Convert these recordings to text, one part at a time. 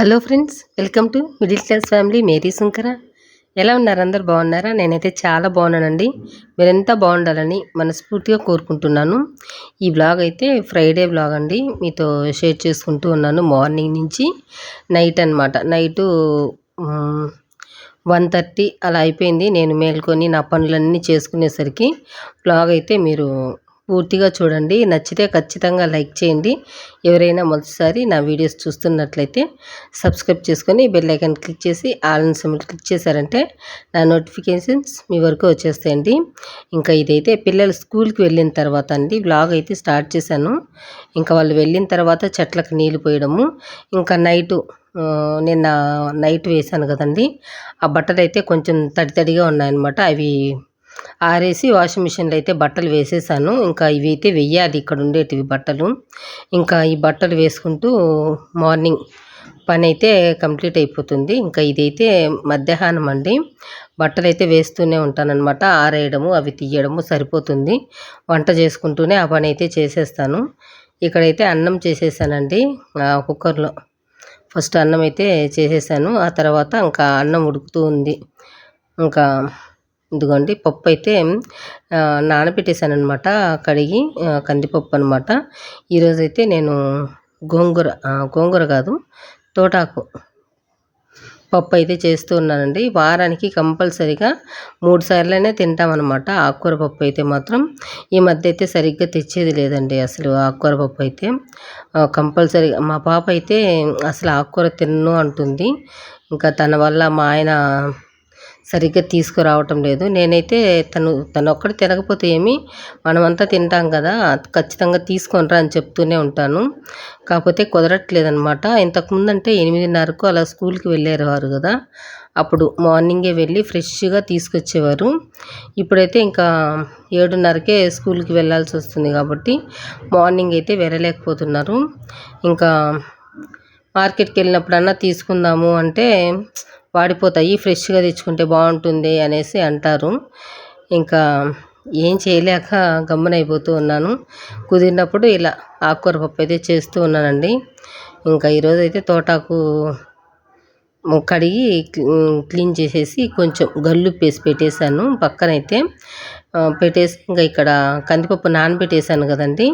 Hello friends welcome to middle class family. Mary Shankara ఎలా ఉన్నారు అందరు? బాగున్నారా? నేనైతే చాలా బాగున్నానండి. మీరెంత బాగుండాలని మనస్ఫూర్తిగా కోరుకుంటున్నాను. ఈ బ్లాగ్ అయితే ఫ్రైడే బ్లాగ్ అండి. మీతో షేర్ చేసుకుంటూ ఉన్నాను మార్నింగ్ నుంచి నైట్ అనమాట నైటు వన్ థర్టీ అలా అయిపోయింది. నేను మేల్కొని నా పనులన్నీ చేసుకునేసరికి బ్లాగ్ అయితే మీరు పూర్తిగా చూడండి. నచ్చితే ఖచ్చితంగా లైక్ చేయండి. ఎవరైనా మొదటిసారి నా వీడియోస్ చూస్తున్నట్లయితే సబ్స్క్రైబ్ చేసుకొని బెల్ ఐకాన్ క్లిక్ చేసి ఆల్ సింబల్ క్లిక్ చేశారంటే నా నోటిఫికేషన్స్ మీ వరకు వచ్చేస్తాయండి. ఇంకా ఇదైతే పిల్లలు స్కూల్కి వెళ్ళిన తర్వాత అండి. బ్లాగ్ అయితే స్టార్ట్ చేశాను. ఇంకా వాళ్ళు వెళ్ళిన తర్వాత చెట్లకు నీళ్ళు పోయడము. ఇంకా నైటు నిన్న నైట్ వేశాను కదండి. ఆ బట్టలు అయితే కొంచెం తడి తడిగా ఉన్నాయన్నమాట. అవి ఆరేసి వాషింగ్ మిషన్లో అయితే బట్టలు వేసేసాను. ఇంకా ఇవి అయితే వెయ్యాలి. ఇక్కడ ఉండేటివి బట్టలు. ఇంకా ఈ బట్టలు వేసుకుంటూ మార్నింగ్ పని అయితే కంప్లీట్ అయిపోతుంది. ఇంకా ఇదైతే మధ్యాహ్నం అండి. బట్టలు అయితే వేస్తూనే ఉంటానన్నమాట. ఆరేయడము అవి తీయడము సరిపోతుంది. వంట చేసుకుంటూనే ఆ పని అయితే చేసేస్తాను. ఇక్కడైతే అన్నం చేసేసానండి. కుక్కర్లో ఫస్ట్ అన్నం అయితే చేసేసాను. ఆ తర్వాత ఇంకా అన్నం ఉడుకుతూ ఉంది. ఇంకా ఇదిగోండి పప్పు అయితే నానబెట్టేశాను అనమాట కడిగి కందిపప్పు అనమాట ఈరోజైతే నేను గోంగూర గోంగూర కాదు తోటాకు పప్పు అయితే చేస్తూ ఉన్నానండి. వారానికి కంపల్సరిగా మూడు సార్లనే తింటామన్నమాట ఆకుకూర పప్పు అయితే మాత్రం. ఈ మధ్య అయితే సరిగ్గా తెచ్చేది లేదండి అసలు ఆకుకూర పప్పు అయితే కంపల్సరీగా మా పాప అయితే అసలు ఆకుకూర తిన్ను అంటుంది. ఇంకా తన వల్ల మా ఆయన సరిగ్గా తీసుకురావటం లేదు. నేనైతే తను తను ఒక్కటి తినకపోతే ఏమి మనమంతా తింటాం కదా ఖచ్చితంగా తీసుకొనిరా అని చెప్తూనే ఉంటాను. కాకపోతే కుదరట్లేదనమాట ఇంతకుముందు అంటే ఎనిమిదిన్నరకు అలా స్కూల్కి వెళ్ళేవారు కదా. అప్పుడు మార్నింగే వెళ్ళి ఫ్రెష్గా తీసుకొచ్చేవారు. ఇప్పుడైతే ఇంకా ఏడున్నరకే స్కూల్కి వెళ్ళాల్సి వస్తుంది కాబట్టి మార్నింగ్ అయితే వెళ్ళలేకపోతున్నారు. ఇంకా మార్కెట్కి వెళ్ళినప్పుడన్నా తీసుకుందాము అంటే వాడిపోతాయి. ఫ్రెష్గా తెచ్చుకుంటే బాగుంటుంది అనేసి అంటారు. ఇంకా ఏం చేయలేక గమ్మునైపోతూ ఉన్నాను. కుదిరినప్పుడు ఇలా ఆకుకూర పప్పు అయితే చేస్తూ ఉన్నానండి. ఇంకా ఈరోజు అయితే తోటాకు కడిగి క్లీన్ చేసేసి కొంచెం గల్లుప్పేసి పెట్టేశాను పక్కనైతే. పెట్టేసి ఇంకా ఇక్కడ కందిపప్పు నానబెట్టేసాను కదండి.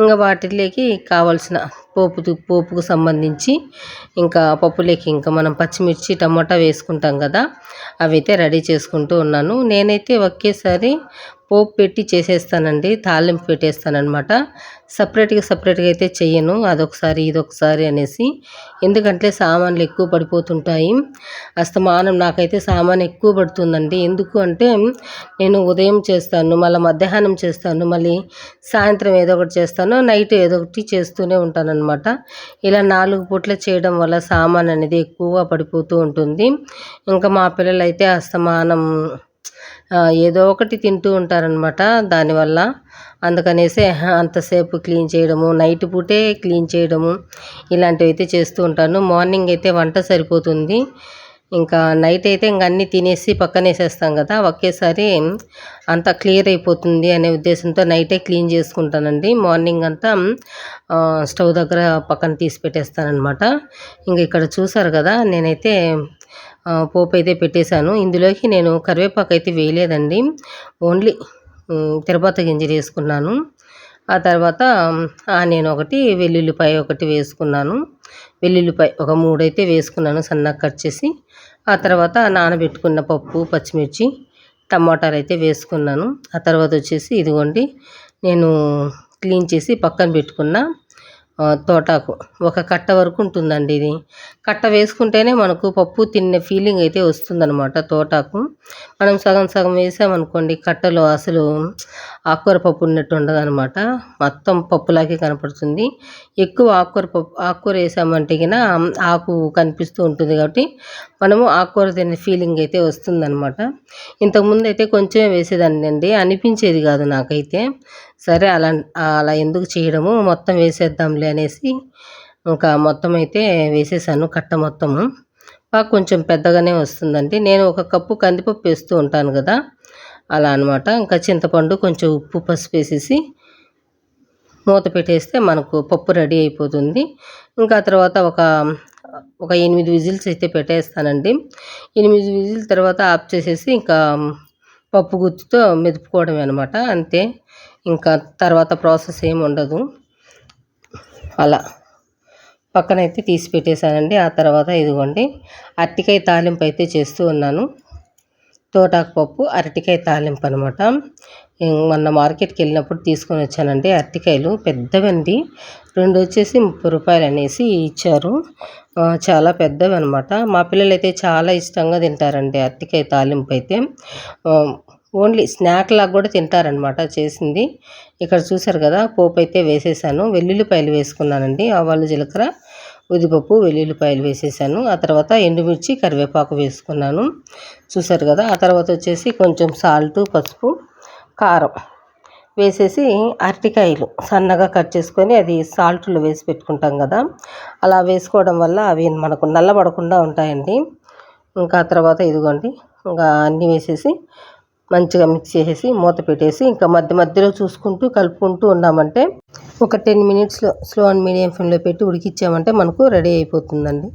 ఇంకా వాటిలోకి కావాల్సిన పోపు పోపుకు సంబంధించి ఇంకా పప్పులోకి ఇంకా మనం పచ్చిమిర్చి టమాటా వేసుకుంటాం కదా అవి అయితే రెడీ చేసుకుంటూ ఉన్నాను. నేనైతే ఒకేసారి పోపు పెట్టి చేసేస్తానండి తాలింపు పెట్టేస్తానమాట సపరేట్గా సపరేట్గా అయితే చెయ్యను అదొకసారి ఇదొకసారి అనేసి. ఎందుకంటే సామాన్లు ఎక్కువ పడిపోతుంటాయి. అస్తమానం నాకైతే సామాన్ ఎక్కువ పడుతుందండి. ఎందుకు అంటే నేను ఉదయం చేస్తాను మళ్ళీ మధ్యాహ్నం చేస్తాను మళ్ళీ సాయంత్రం ఏదో ఒకటి చేస్తాను నైట్ ఏదో ఒకటి చేస్తూనే ఉంటానన్నమాట. ఇలా నాలుగు పూట్ల చేయడం వల్ల సామాన్ అనేది ఎక్కువగా పడిపోతూ ఉంటుంది. ఇంకా మా పిల్లలు అయితే అస్తమానం ఏదో ఒకటి తింటూ ఉంటారనమాట దానివల్ల. అందుకనేసి అంతసేపు క్లీన్ చేయడము నైట్ పూటే క్లీన్ చేయడము ఇలాంటివి అయితే చేస్తూ ఉంటాను. మార్నింగ్ అయితే వంట సరిపోతుంది. ఇంకా నైట్ అయితే ఇంక అన్నీ తినేసి పక్కనేసేస్తాం కదా ఒకేసారి అంతా క్లియర్ అయిపోతుంది అనే ఉద్దేశంతో నైటే క్లీన్ చేసుకుంటానండి. మార్నింగ్ అంతా స్టవ్ దగ్గర పక్కన తీసి పెట్టేస్తానమాట ఇంక ఇక్కడ చూసారు కదా నేనైతే పోపు అయితే పెట్టేశాను. ఇందులోకి నేను కరివేపాకు అయితే వేయలేదండి. ఓన్లీ తిరుపతి గింజలు వేసుకున్నాను. ఆ తర్వాత ఆనియన్ ఒకటి వెల్లుల్లిపాయ ఒకటి వేసుకున్నాను. వెల్లుల్లిపాయ ఒక మూడైతే వేసుకున్నాను సన్నగా కట్ చేసి. ఆ తర్వాత నానబెట్టుకున్న పప్పు పచ్చిమిర్చి టమాటాలు అయితే వేసుకున్నాను. ఆ తర్వాత వచ్చేసి ఇదిగోండి నేను క్లీన్ చేసి పక్కన పెట్టుకున్న తోటాకు. ఒక కట్ట వరకు ఉంటుందండి ఇది. కట్ట వేసుకుంటేనే మనకు పప్పు తిన్న ఫీలింగ్ అయితే వస్తుందనమాట తోటాకు. మనం సగం సగం వేసామనుకోండి కట్టలో అసలు ఆకుకూర పప్పు ఉన్నట్టు ఉండదు అనమాట మొత్తం పప్పులాగే కనపడుతుంది. ఎక్కువ ఆకుకూర పప్పు ఆకుకూర వేసామంటే కినా ఆకు కనిపిస్తూ ఉంటుంది కాబట్టి మనము ఆకుకూర తినే ఫీలింగ్ అయితే వస్తుందనమాట ఇంతకుముందు అయితే కొంచెమే వేసేదాన్ని అండి అనిపించేది కాదు నాకైతే. సరే అలా అలా ఎందుకు చేయడము మొత్తం వేసేద్దాంలే అనేసి ఇంకా మొత్తం అయితే వేసేసాను కట్ట మొత్తము. పాకు కొంచెం పెద్దగానే వస్తుందండి. నేను ఒక కప్పు కందిపప్పు వేస్తూ ఉంటాను కదా అలా అనమాట ఇంకా చింతపండు కొంచెం ఉప్పు పసుపు వేసేసి మూత పెట్టేస్తే మనకు పప్పు రెడీ అయిపోతుంది. ఇంకా తర్వాత ఒక ఒక ఎనిమిది విజిల్స్ అయితే పెట్టేస్తానండి. ఎనిమిది విజిల్ తర్వాత ఆఫ్ చేసేసి ఇంకా పప్పు గుత్తుతో మెదుపుకోవడమే అనమాట అంతే. ఇంకా తర్వాత ప్రాసెస్ ఏమి ఉండదు. అలా. పక్కనైతే తీసి పెట్టేశానండి. ఆ తర్వాత ఇదిగోండి. అరటికాయ తాలింపు అయితే చేస్తూ ఉన్నాను. తోటాకు పప్పు అరటికాయ తాలింపు అనమాట మొన్న మార్కెట్కి వెళ్ళినప్పుడు తీసుకొని వచ్చానండి అరటికాయలు. పెద్దవండి. రెండు వచ్చేసి ముప్పై రూపాయలు అనేసి ఇచ్చారు. చాలా పెద్దవి అనమాట మా పిల్లలు అయితే చాలా ఇష్టంగా తింటారండి అరటికాయ తాలింపు అయితే. ఓన్లీ స్నాక్ లాగా కూడా తింటారనమాట చేసింది. ఇక్కడ చూసారు కదా పోపు అయితే వేసేసాను. వెల్లుల్లిపాయలు వేసుకున్నానండి. ఆవాలు జీలకర్ర ఉదిపప్పు వెల్లుల్లిపాయలు వేసేసాను. ఆ తర్వాత ఎండుమిర్చి కరివేపాకు వేసుకున్నాను. చూసారు కదా ఆ తర్వాత వచ్చేసి కొంచెం సాల్ట్ పసుపు కారం వేసేసి అరటికాయలు సన్నగా కట్ చేసుకొని అది సాల్ట్లో వేసి పెట్టుకుంటాం కదా అలా వేసుకోవడం వల్ల అవి మనకు నల్లబడకుండా ఉంటాయండి. ఇంకా తర్వాత ఇదిగోండి ఇంకా అన్నీ వేసేసి మంచిగా మిక్స్ చేసేసి మూత పెట్టేసి ఇంకా మధ్య మధ్యలో చూసుకుంటూ కలుపుకుంటూ ఉన్నామంటే ఒక టెన్ మినిట్స్లో స్లో అండ్ మీడియం ఫ్లేమ్లో పెట్టి ఉడికిచ్చామంటే మనకు రెడీ అయిపోతుందండి.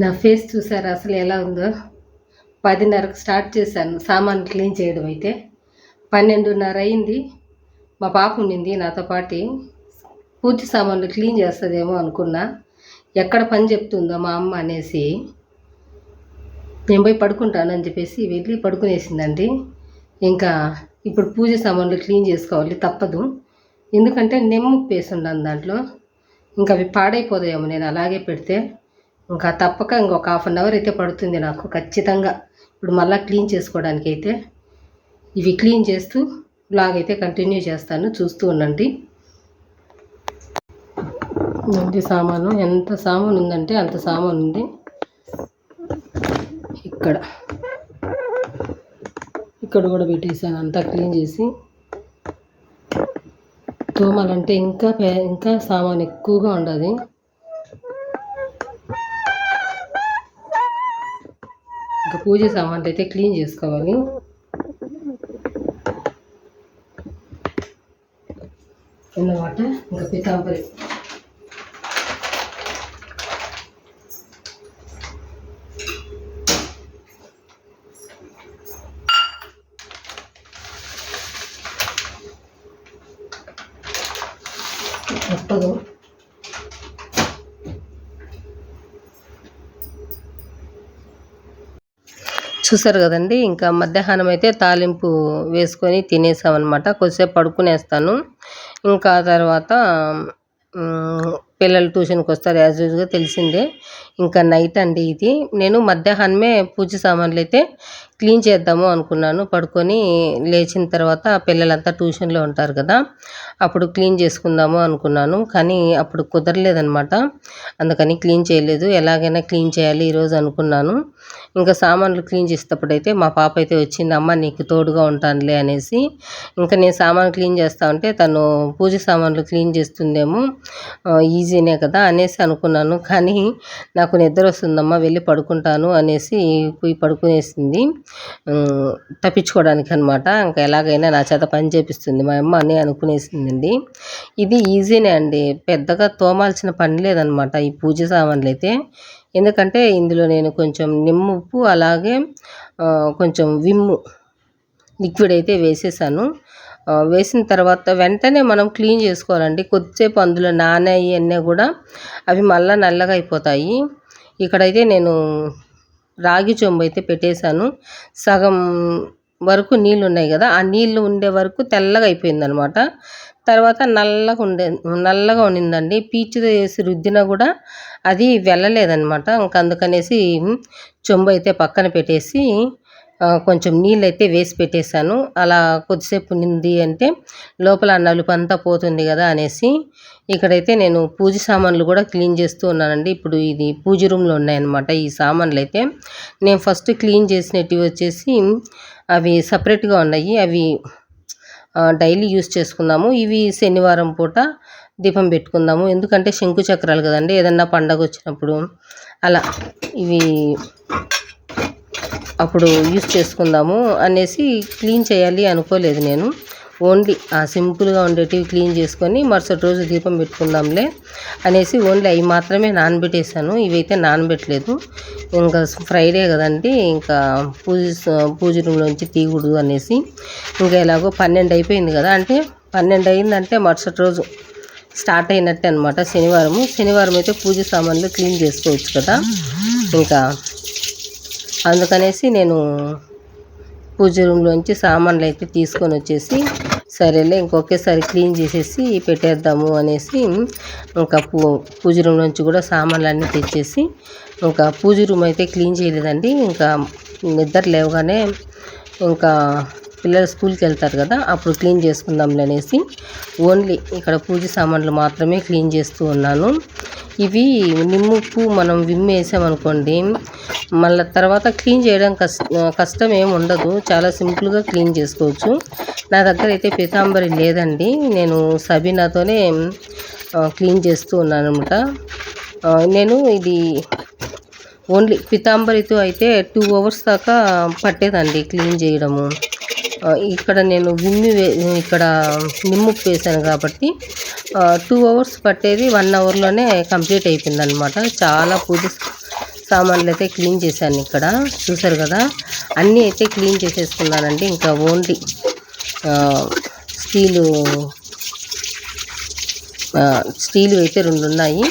నా ఫేస్ చూసారు? అసలు ఎలా ఉందో? పదిన్నరకు స్టార్ట్ చేశాను సామాన్ క్లీన్ చేయడం అయితే. పన్నెండున్నర అయింది. మా పాప ఉండింది నాతో పాటు. పూర్తి సామాన్లు క్లీన్ చేస్తుందేమో అనుకున్నా. ఎక్కడ పని చెప్తుందో మా అమ్మ అనేసి నేను పోయి పడుకుంటాను అని చెప్పేసి వెళ్ళి పడుకునేసిందండి. ఇంకా ఇప్పుడు పూజ సామాన్లు క్లీన్ చేసుకోవాలి తప్పదు. ఎందుకంటే నెమ్ము పేసి ఉన్నాను దాంట్లో. ఇంకా అవి పాడైపోతాయేమో నేను అలాగే పెడితే. ఇంకా తప్పక ఇంకొక హాఫ్ అన్ అవర్ అయితే పడుతుంది నాకు ఖచ్చితంగా. ఇప్పుడు మళ్ళీ క్లీన్ చేసుకోవడానికి అయితే ఇవి క్లీన్ చేస్తూ బ్లాగ్ అయితే కంటిన్యూ చేస్తాను చూస్తూ ఉండండి. ఇంటి సామాను? ఎంత సామాను ఉందంటే అంత సామాను ఉంది ఇక్కడ. ఇక్కడ కూడా పెట్టేసాను అంతా క్లీన్ చేసి తోమాలంటే ఇంకా పే- ఇంకా సామాన్ ఎక్కువగా ఉండదు ఇంకా పూజ సామాన్లు అయితే క్లీన్ చేసుకోవాలి. అన్నమాట ఇంకా పితాంబరి తప్పదు చూసారు కదండి ఇంకా మధ్యాహ్నం అయితే తాలింపు వేసుకొని తినేసామన్నమాట. కొద్దిసేపు పడుకునేస్తాను. ఇంకా తర్వాత పిల్లలు ట్యూషన్కి వస్తారు యాజ్ యూజ్గా తెలిసిందే. ఇంకా నైట్ అండి ఇది. నేను మధ్యాహ్నమే పూజ సామాన్లు అయితే క్లీన్ చేద్దాము అనుకున్నాను. పడుకొని లేచిన తర్వాత పిల్లలంతా ట్యూషన్లో ఉంటారు కదా అప్పుడు క్లీన్ చేసుకుందాము అనుకున్నాను. కానీ అప్పుడు కుదరలేదనమాట అందుకని క్లీన్ చేయలేదు. ఎలాగైనా క్లీన్ చేయాలి ఈరోజు అనుకున్నాను. ఇంకా సామాన్లు క్లీన్ చేసేటప్పుడైతే అయితే మా పాప అయితే వచ్చింది అమ్మ నీకు తోడుగా ఉంటానులే అనేసి. ఇంకా నేను సామాన్లు క్లీన్ చేస్తా ఉంటే తను పూజ సామాన్లు క్లీన్ చేస్తుందేమో ఈజీ ఈజీనే కదా అనేసి అనుకున్నాను. కానీ నాకు నిద్ర వస్తుందమ్మా వెళ్ళి పడుకుంటాను అనేసి పోయి పడుకునేసింది. తప్పించుకోవడానికి అనమాట ఇంకా ఎలాగైనా నా చేత పని చేపిస్తుంది. మా అమ్మ అని అనుకునేసిందండి. ఇది ఈజీనే అండి. పెద్దగా తోమాల్సిన పని లేదనమాట ఈ పూజ సామాన్లు అయితే ఎందుకంటే ఇందులో నేను కొంచెం నిమ్ముప్పు అలాగే కొంచెం విమ్ము లిక్విడ్ అయితే వేసేసాను. వేసిన తర్వాత వెంటనే మనం క్లీన్ చేసుకోవాలండి. కొద్దిసేపు అందులో నానాయి అన్నీ కూడా అవి మళ్ళీ నల్లగా అయిపోతాయి. ఇక్కడైతే నేను రాగి చెంబు అయితే పెట్టేశాను. సగం వరకు నీళ్ళు ఉన్నాయి కదా ఆ నీళ్ళు ఉండే వరకు తెల్లగా అయిపోయిందనమాట. తర్వాత నల్లగా ఉండే నల్లగా ఉండిందండి పీచుతో వేసి రుద్దినా కూడా అది వెళ్ళలేదనమాట. ఇంక అందుకనేసి చెంబు అయితే పక్కన పెట్టేసి కొంచెం నీళ్ళు అయితే వేసి పెట్టేశాను. అలా కొద్దిసేపు నింది అంటే లోపల నలుపు అంతా పోతుంది కదా అనేసి ఇక్కడైతే నేను పూజ సామాన్లు కూడా క్లీన్ చేస్తూ ఉన్నానండి. ఇప్పుడు ఇది పూజ రూమ్లో ఉన్నాయన్నమాట ఈ సామాన్లు అయితే నేను ఫస్ట్ క్లీన్ చేసినవి వచ్చేసి అవి సపరేట్గా ఉన్నాయి. అవి డైలీ యూస్ చేసుకుందాము. ఇవి శనివారం పూట దీపం పెట్టుకుందాము. ఎందుకంటే శంకు చక్రాలు కదండి. ఏదన్నా పండగ వచ్చినప్పుడు అలా ఇవి అప్పుడు యూస్ చేసుకుందాము అనేసి క్లీన్ చేయాలి అనుకోలేదు నేను. ఓన్లీ ఆ సింపుల్గా ఉండేటివి క్లీన్ చేసుకొని మరుసటి రోజు దీపం పెట్టుకుందాంలే అనేసి ఓన్లీ అవి మాత్రమే నానబెట్టేసాను ఇవైతే నానబెట్టలేదు. ఇంకా ఫ్రైడే కదండి ఇంకా పూజ పూజ రూమ్లోంచి తీయకూడదు అనేసి ఇంకా ఎలాగో పన్నెండు అయిపోయింది కదా. అంటే పన్నెండు అయిందంటే మరుసటి రోజు స్టార్ట్ అయినట్టే అనమాట శనివారము. శనివారం అయితే పూజ సామాన్లు క్లీన్ చేసుకోవచ్చు కదా. ఇంకా అందుకనేసి నేను పూజ రూమ్లోంచి సామాన్లు అయితే తీసుకొని వచ్చేసి సరేలే ఇంకొకేసారి క్లీన్ చేసేసి పెట్టేద్దాము అనేసి ఇంకా పూ పూజ రూమ్ నుంచి కూడా సామాన్లు అన్నీ తెచ్చేసి ఇంకా పూజ రూమ్ అయితే క్లీన్ చేయలేదండి. ఇంకా నిద్ర లేవగానే ఇంకా పిల్లలు స్కూల్కి వెళ్తారు కదా అప్పుడు క్లీన్ చేసుకుందాంలే అనేసి ఓన్లీ ఇక్కడ పూజ సామాన్లు మాత్రమే క్లీన్ చేస్తూ ఉన్నాను. ఇవి నిమ్ముప్పు మనం విమ్ వేసామనుకోండి మళ్ళీ తర్వాత క్లీన్ చేయడం కష్టం కష్టం ఏమి ఉండదు. చాలా సింపుల్గా క్లీన్ చేసుకోవచ్చు. నా దగ్గర అయితే పీతాంబరి లేదండి. నేను సబీనాతోనే క్లీన్ చేస్తూ ఉన్నాను అనమాట నేను ఇది ఓన్లీ పీతాంబరితో అయితే టూ అవర్స్ దాకా పట్టేదండి క్లీన్ చేయడము. ఇక్కడ నేను విమ్మి వే ఇక్కడ నిమ్ము వేసాను కాబట్టి టూ అవర్స్ పట్టేది వన్ అవర్లోనే కంప్లీట్ అయిపోయింది అనమాట చాలా పూజ సామాన్లు అయితే క్లీన్ చేశాను ఇక్కడ. చూసారు కదా? అన్నీ అయితే క్లీన్ చేసేసుకున్నానండి. ఇంకా ఓన్లీ స్టీలు స్టీలు అయితే రెండు ఉన్నాయి.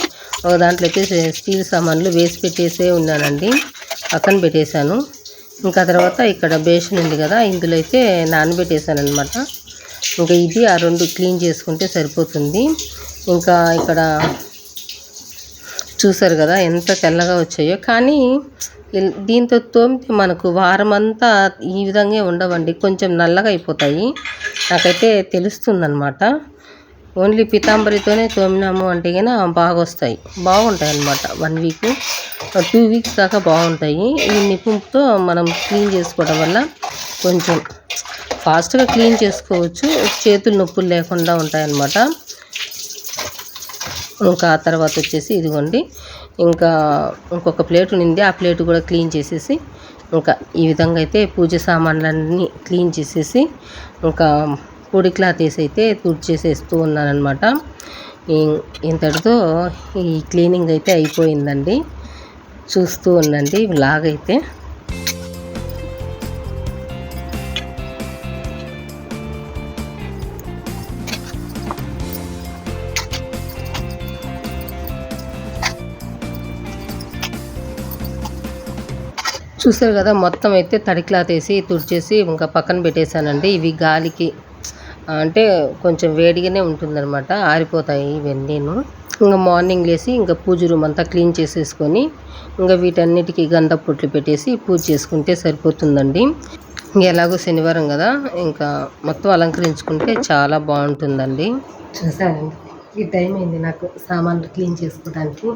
ఒక దాంట్లో అయితే స్టీల్ సామాన్లు వేసి పెట్టేసే ఉన్నానండి. పక్కన పెట్టేశాను. ఇంకా తర్వాత ఇక్కడ బేషన్ ఉంది కదా? ఇందులో అయితే నానబెట్టేశాను అనమాట ఇంకా ఇది ఆ రెండు క్లీన్ చేసుకుంటే సరిపోతుంది. ఇంకా ఇక్కడ చూసారు కదా ఎంత తెల్లగా వచ్చాయో. కానీ దీంతో తోమితే మనకు వారం అంతా ఈ విధంగా ఉండవండి. కొంచెం నల్లగా అయిపోతాయి. నాకైతే తెలుస్తుందన్నమాట. ఓన్లీ పితాంబరితోనే తోమినాము అంటే కన్నా బాగా వస్తాయి బాగుంటాయి అన్నమాట వన్ వీక్ టూ వీక్స్ దాకా బాగుంటాయి. ఈ నిపుణుతో మనం క్లీన్ చేసుకోవడం వల్ల కొంచెం ఫాస్ట్గా క్లీన్ చేసుకోవచ్చు. చేతులు నొప్పులు లేకుండా ఉంటాయన్నమాట. ఇంకా ఆ తర్వాత వచ్చేసి ఇదిగోండి. ఇంకా ఇంకొక ప్లేట్ ఉంది ఆ ప్లేట్ కూడా క్లీన్ చేసేసి ఇంకా ఈ విధంగా అయితే పూజ సామాన్లన్నీ క్లీన్ చేసేసి ఇంకా పొడి క్లాత్ వేసి అయితే తుడిచేసేస్తూ ఉన్నానమాట ఇంతటితో ఈ క్లీనింగ్ అయితే అయిపోయిందండి. చూస్తూ ఉండండి. లాగైతే చూసారు కదా మొత్తం అయితే తడి క్లాత్ వేసి తుడిచేసి ఇంకా పక్కన పెట్టేశానండి. ఇవి గాలికి అంటే కొంచెం వేడిగానే ఉంటుందన్నమాట ఆరిపోతాయి ఇవన్నీను ఇంకా మార్నింగ్ లేసి ఇంకా పూజ రూమ్ అంతా క్లీన్ చేసేసుకొని ఇంకా వీటన్నిటికీ గంధ పొట్లు పెట్టేసి పూజ చేసుకుంటే సరిపోతుందండి. ఇంకా ఎలాగో శనివారం కదా ఇంకా మొత్తం అలంకరించుకుంటే చాలా బాగుంటుందండి. చూసానండి ఈ టైం అయింది నాకు సామాన్లు క్లీన్ చేసుకోవడానికి.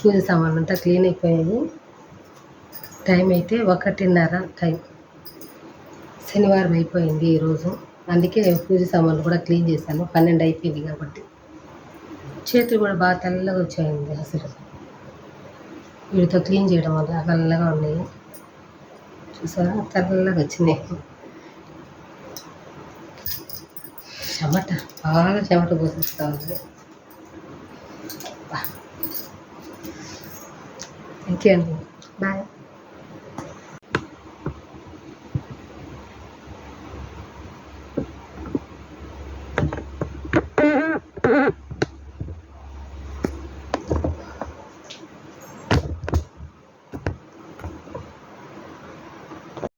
పూజ సామాన్లు అంతా క్లీన్ అయిపోయాయి. టైం అయితే ఒకటిన్నర టైం శనివారం అయిపోయింది ఈరోజు అందుకే పూజ సామాన్లు కూడా క్లీన్ చేశాను. పన్నెండు అయిపోయింది కాబట్టి. చేతులు కూడా బాగా తెల్లగా వచ్చాయండి అసలు. వీటితో క్లీన్ చేయడం వల్ల తెల్లగా ఉన్నాయి. చూసారా? తెల్లగా వచ్చినాయి. చెమట. బాగా చెమట పోసేస్తా ఉంది. ఇంకే ఇంకేంటి బాయ్